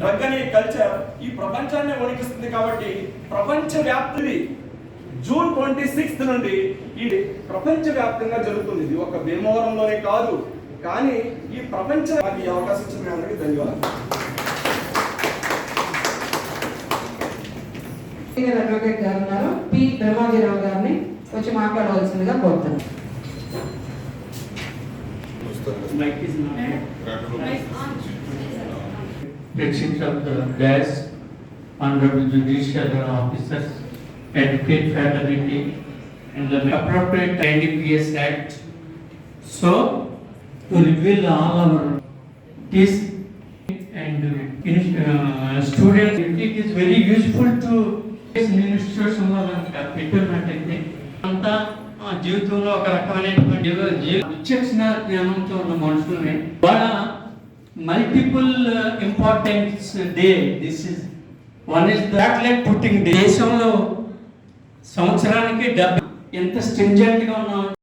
Drug అనే culture ఈ ప్రపంచాన్ని వణికిస్తుంది కాబట్టి ప్రపంచ వ్యాప్తిది జూన్ ట్వంటీ సిక్స్త్ నుండి ఈ ప్రపంచ వ్యాప్తంగా జరుగుతుంది. ఇది ఒక భీమవరంలోనే కాదు కానీ ఈ ప్రపంచ నాకు ఈ అవకాశం ఇచ్చిన అందరికీ ధన్యవాదాలు. సీనియర్ అడ్వకేట్ గారు ఉన్నారు. పి. బ్రహ్మాజీరావు గారిని వచ్చి మాట్లాడవలసిందిగా కోరుతున్నాను. President of the dais, honorable judicial officers, educate fraternity, and the appropriate NDPS Act. So, to reveal all our this and uh, students, it is very useful to institution పెట్టినట్టు అయితే అంతా ఆ, జీవితంలో ఒక రకమైనటువంటి జీవ- జీవ- విచక్షణ జ్ఞానంతో ఉన్న మనుషుల్ని వాళ్ళ multiple importance the this is one is దాట్లెట్ putting the దేశంలో సంవత్సరానికి డెబ్బై ఎంత స్ట్రింజెంట్గా ఉన్నాం?